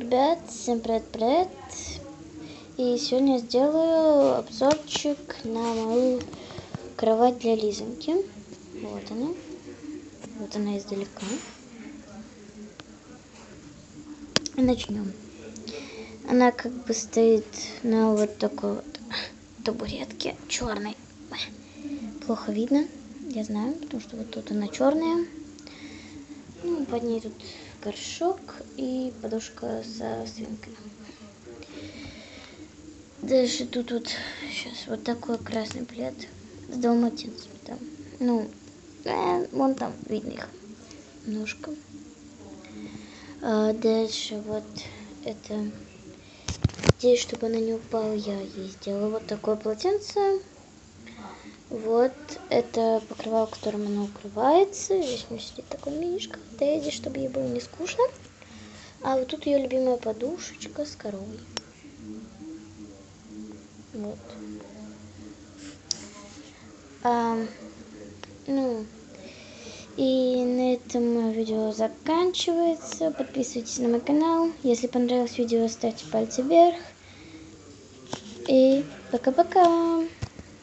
Ребят, всем привет-привет! И сегодня я сделаю обзорчик на мою кровать для Лизоньки. Вот она. Вот она издалека. Начнем. Она как бы стоит на вот такой вот табуретке черной. Плохо видно, я знаю, потому что вот тут она черная. Ну, под ней тут горшок и подушка со свинками. Дальше тут вот сейчас вот такой красный плед с далматинцами там. Ну, э, вон там видно их ножка. А дальше вот это здесь, чтобы она не упала, я ей сделала вот такое полотенце. Вот это покрывало, которым она укрывается. Здесь у нее сидит такой мишка Дэдди, чтобы ей было не скучно. А вот тут ее любимая подушечка с коровой. Вот. А, ну, и на этом видео заканчивается. Подписывайтесь на мой канал. Если понравилось видео, ставьте пальцы вверх. И пока-пока.